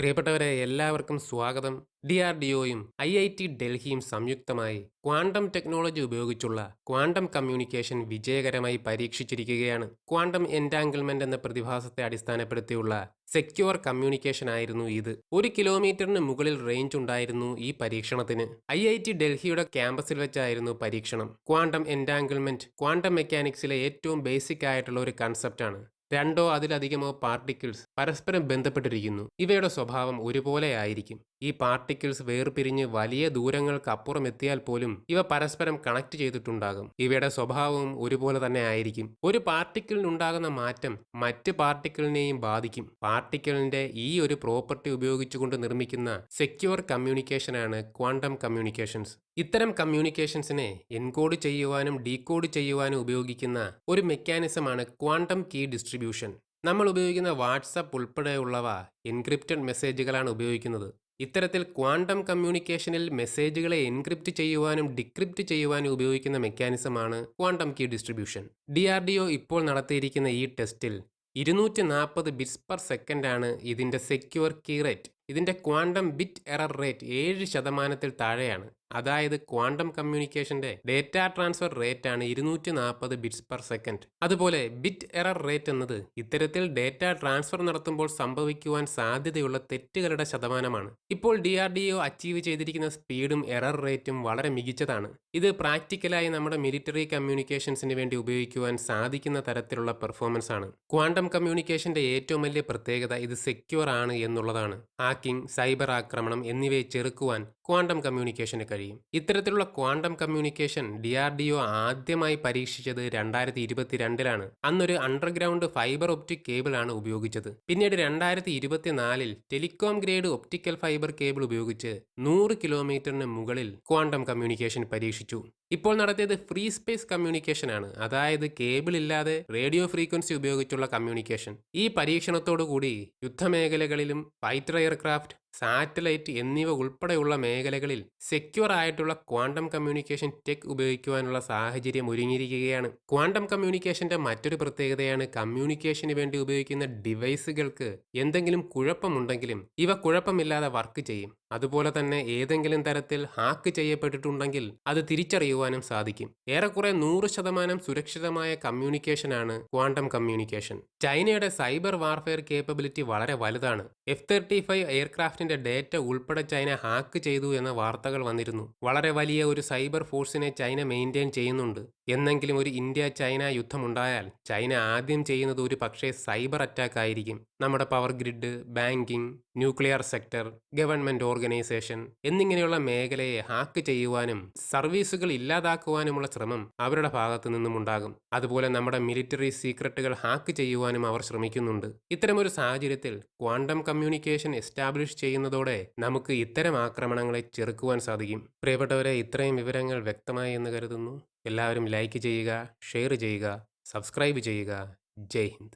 പ്രിയപ്പെട്ടവരെ എല്ലാവർക്കും സ്വാഗതം. ഡി ആർ ഡി ഒയും ഐ ഐ ടി ഡൽഹിയും സംയുക്തമായി ക്വാണ്ടം ടെക്നോളജി ഉപയോഗിച്ചുള്ള ക്വാണ്ടം കമ്മ്യൂണിക്കേഷൻ വിജയകരമായി പരീക്ഷിച്ചിരിക്കുകയാണ്. ക്വാണ്ടം എന്റാങ്കിൾമെന്റ് എന്ന പ്രതിഭാസത്തെ അടിസ്ഥാനപ്പെടുത്തിയുള്ള സെക്യൂർ കമ്മ്യൂണിക്കേഷൻ ആയിരുന്നു ഇത്. ഒരു കിലോമീറ്ററിന് മുകളിൽ റേഞ്ച് ഉണ്ടായിരുന്നു ഈ പരീക്ഷണത്തിന്. ഐ ഐ ടി ഡൽഹിയുടെ ക്യാമ്പസിൽ വെച്ചായിരുന്നു പരീക്ഷണം. ക്വാണ്ടം എന്റാങ്കിൾമെന്റ് ക്വാണ്ടം മെക്കാനിക്സിലെ ഏറ്റവും ബേസിക് ആയിട്ടുള്ള ഒരു കൺസെപ്റ്റാണ്. രണ്ടോ അതിലധികമോ പാർട്ടിക്കിൾസ് പരസ്പരം ബന്ധപ്പെട്ടിരിക്കുന്നു. ഇവയുടെ സ്വഭാവം ഒരുപോലെ ആയിരിക്കും. ഈ പാർട്ടിക്കിൾസ് വേർപിരിഞ്ഞ് വലിയ ദൂരങ്ങൾക്ക് അപ്പുറം എത്തിയാൽ പോലും ഇവ പരസ്പരം കണക്ട് ചെയ്തിട്ടുണ്ടാകും. ഇവയുടെ സ്വഭാവവും ഒരുപോലെ തന്നെ ആയിരിക്കും. ഒരു പാർട്ടിക്കിളിനുണ്ടാകുന്ന മാറ്റം മറ്റ് പാർട്ടിക്കിളിനെയും ബാധിക്കും. പാർട്ടിക്കിളിന്റെ ഈ ഒരു പ്രോപ്പർട്ടി ഉപയോഗിച്ചുകൊണ്ട് നിർമ്മിക്കുന്ന സെക്യൂർ കമ്മ്യൂണിക്കേഷനാണ് ക്വാണ്ടം കമ്മ്യൂണിക്കേഷൻസ്. ഇത്തരം കമ്മ്യൂണിക്കേഷൻസിനെ എൻകോഡ് ചെയ്യുവാനും ഡീകോഡ് ചെയ്യുവാനും ഉപയോഗിക്കുന്ന ഒരു മെക്കാനിസമാണ് ക്വാണ്ടം കീ ഡിസ്ട്രിബ്യൂഷൻ. നമ്മൾ ഉപയോഗിക്കുന്ന വാട്സപ്പ് ഉൾപ്പെടെയുള്ളവ എൻക്രിപ്റ്റഡ് മെസ്സേജുകളാണ് ഉപയോഗിക്കുന്നത്. ഇത്തരത്തിൽ ക്വാണ്ടം കമ്മ്യൂണിക്കേഷനിൽ മെസ്സേജുകളെ എൻക്രിപ്റ്റ് ചെയ്യുവാനും ഡിക്രിപ്റ്റ് ചെയ്യുവാനും ഉപയോഗിക്കുന്ന മെക്കാനിസമാണ് quantum key distribution. D R D O ഇപ്പോൾ നടത്തിയിരിക്കുന്ന ഈ ടെസ്റ്റിൽ ഇരുന്നൂറ്റി നാൽപ്പത് ബിറ്റ്സ് പെർ സെക്കൻഡാണ് ഇതിന്റെ സെക്യൂർ കീ റേറ്റ്. ഇതിന്റെ ക്വാണ്ടം ബിറ്റ് എറർ റേറ്റ് ഏഴ് ശതമാനത്തിൽ താഴെയാണ്. അതായത് ക്വാണ്ടം കമ്മ്യൂണിക്കേഷന്റെ ഡേറ്റ ട്രാൻസ്ഫർ റേറ്റ് ആണ് ഇരുന്നൂറ്റി നാൽപ്പത് ബിറ്റ്സ് പെർ സെക്കൻഡ്. അതുപോലെ ബിറ്റ് എറർ റേറ്റ് എന്നത് ഇത്തരത്തിൽ ഡേറ്റ ട്രാൻസ്ഫർ നടത്തുമ്പോൾ സംഭവിക്കുവാൻ സാധ്യതയുള്ള തെറ്റുകളുടെ ശതമാനമാണ്. ഇപ്പോൾ D R D O achieve ചെയ്തിരിക്കുന്ന സ്പീഡും എറർ റേറ്റും വളരെ മികച്ചതാണ്. ഇത് പ്രാക്ടിക്കലായി നമ്മുടെ മിലിറ്ററി കമ്മ്യൂണിക്കേഷൻസിന് വേണ്ടി ഉപയോഗിക്കുവാൻ സാധിക്കുന്ന തരത്തിലുള്ള പെർഫോമൻസ് ആണ്. ക്വാണ്ടം കമ്മ്യൂണിക്കേഷന്റെ ഏറ്റവും വലിയ പ്രത്യേകത ഇത് സെക്യൂർ ആണ് എന്നുള്ളതാണ്. ഹാക്കിംഗ് സൈബർ ആക്രമണം എന്നിവയെ ചെറുക്കുവാൻ ക്വാണ്ടം കമ്മ്യൂണിക്കേഷന് കഴിയും. ഇത്തരത്തിലുള്ള quantum communication D R D O ആദ്യമായി പരീക്ഷിച്ചത് രണ്ടായിരത്തി ഇരുപത്തിരണ്ടിലാണ് അന്നൊരു അണ്ടർഗ്രൗണ്ട് ഫൈബർ ഒപ്റ്റിക് കേബിൾ ആണ് ഉപയോഗിച്ചത്. പിന്നീട് രണ്ടായിരത്തി ഇരുപത്തിനാലിൽ telecom grade optical fibre cable ഉപയോഗിച്ച് നൂറ് കിലോമീറ്ററിന് മുകളിൽ ക്വാണ്ടം കമ്മ്യൂണിക്കേഷൻ പരീക്ഷിച്ചു. ഇപ്പോൾ നടത്തിയത് ഫ്രീ സ്പേസ് കമ്മ്യൂണിക്കേഷൻ ആണ് അതായത് കേബിൾ ഇല്ലാതെ റേഡിയോ ഫ്രീക്വൻസി ഉപയോഗിച്ചുള്ള കമ്മ്യൂണിക്കേഷൻ. ഈ പരീക്ഷണത്തോടുകൂടി യുദ്ധമേഖലകളിലും ഫൈറ്റർ എയർക്രാഫ്റ്റ് സാറ്റലൈറ്റ് എന്നിവ ഉൾപ്പെടെയുള്ള മേഖലകളിൽ സെക്യൂർ ആയിട്ടുള്ള ക്വാണ്ടം കമ്മ്യൂണിക്കേഷൻ ടെക് ഉപയോഗിക്കുവാനുള്ള സാഹചര്യം ഒരുങ്ങിയിരിക്കുകയാണ്. ക്വാണ്ടം കമ്മ്യൂണിക്കേഷന്റെ മറ്റൊരു പ്രത്യേകതയാണ് കമ്മ്യൂണിക്കേഷന് വേണ്ടി ഉപയോഗിക്കുന്ന ഡിവൈസുകൾക്ക് എന്തെങ്കിലും കുഴപ്പമുണ്ടെങ്കിലും ഇവ കുഴപ്പമില്ലാതെ വർക്ക് ചെയ്യും. അതുപോലെ തന്നെ ഏതെങ്കിലും തരത്തിൽ ഹാക്ക് ചെയ്യപ്പെട്ടിട്ടുണ്ടെങ്കിൽ അത് തിരിച്ചറിയുവാനും സാധിക്കും. ഏറെക്കുറെ നൂറ് ശതമാനം സുരക്ഷിതമായ കമ്മ്യൂണിക്കേഷനാണ് ക്വാണ്ടം കമ്മ്യൂണിക്കേഷൻ. ചൈനയുടെ സൈബർ വാർഫെയർ കേപ്പബിലിറ്റി വളരെ വലുതാണ്. എഫ് തേർട്ടി ഫൈവ് എയർക്രാഫ്റ്റിന്റെ ഡേറ്റ ഉൾപ്പെടെ ചൈന ഹാക്ക് ചെയ്തു എന്ന വാർത്തകൾ വന്നിരുന്നു. വളരെ വലിയ ഒരു സൈബർ ഫോഴ്സിനെ ചൈന മെയിന്റെയിൻ ചെയ്യുന്നുണ്ട്. എന്നെങ്കിലും ഒരു ഇന്ത്യ ചൈന യുദ്ധമുണ്ടായാൽ ചൈന ആദ്യം ചെയ്യുന്നത് ഒരു പക്ഷേ സൈബർ അറ്റാക്ക് ആയിരിക്കും. നമ്മുടെ power grid banking nuclear sector government organisation എന്നിങ്ങനെയുള്ള മേഖലയെ ഹാക്ക് ചെയ്യുവാനും സർവീസുകൾ ഇല്ലാതാക്കുവാനുമുള്ള ശ്രമം അവരുടെ ഭാഗത്തു നിന്നും ഉണ്ടാകും. അതുപോലെ നമ്മുടെ മിലിറ്ററി സീക്രട്ടുകൾ ഹാക്ക് ചെയ്യുവാനും അവർ ശ്രമിക്കുന്നുണ്ട്. ഇത്തരമൊരു സാഹചര്യത്തിൽ ക്വാണ്ടം കമ്മ്യൂണിക്കേഷൻ എസ്റ്റാബ്ലിഷ് ചെയ്യുന്നതോടെ നമുക്ക് ഇത്തരം ആക്രമണങ്ങളെ ചെറുക്കുവാൻ സാധിക്കും. പ്രിയപ്പെട്ടവരെ ഇത്രയും വിവരങ്ങൾ വ്യക്തമായി എന്ന് കരുതുന്നു. എല്ലാവരും ലൈക്ക് ചെയ്യുക ഷെയർ ചെയ്യുക സബ്സ്ക്രൈബ് ചെയ്യുക. ജയ് ഹിന്ദ്.